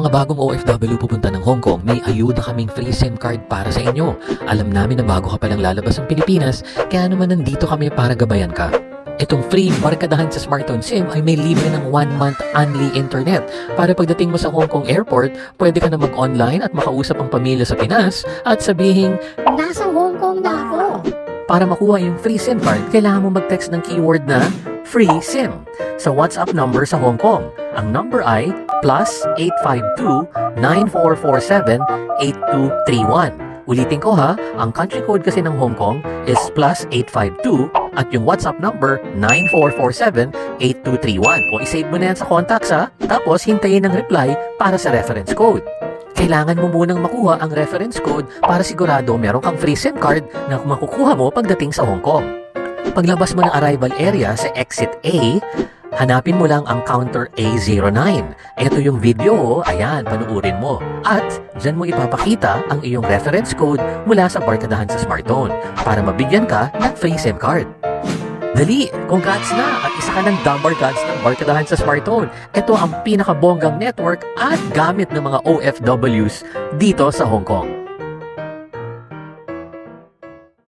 mga bagong OFW pupunta ng Hong Kong, may ayuda kaming free SIM card para sa inyo. Alam namin na bago ka palang lalabas ng Pilipinas, kaya naman nandito kami para gabayan ka. Itong free barkadahan sa smartphone SIM ay may libre ng 1 month only internet. Para pagdating mo sa Hong Kong airport, pwede ka na mag-online at makausap ang pamilya sa Pinas at sabihin, Nasa Hong Kong na ako. para makuha yung free SIM card, kailangan mo mag-text ng keyword na free SIM sa WhatsApp number sa Hong Kong. Ang number ay plus 852-9447-8231. Ulitin ko ha, ang country code kasi ng Hong Kong is plus 852 at yung WhatsApp number 9447-8231. O isave mo na yan sa contacts ha, tapos hintayin ang reply para sa reference code kailangan mo munang makuha ang reference code para sigurado meron kang free SIM card na makukuha mo pagdating sa Hong Kong. Paglabas mo ng arrival area sa exit A, hanapin mo lang ang counter A09. Ito yung video, ayan, panuurin mo. At dyan mo ipapakita ang iyong reference code mula sa barkadahan sa smartphone para mabigyan ka ng free SIM card. Dali, congrats na at isa ka ng dumber gods ng barkadahan sa smartphone. Ito ang pinakabonggang network at gamit ng mga OFWs dito sa Hong Kong.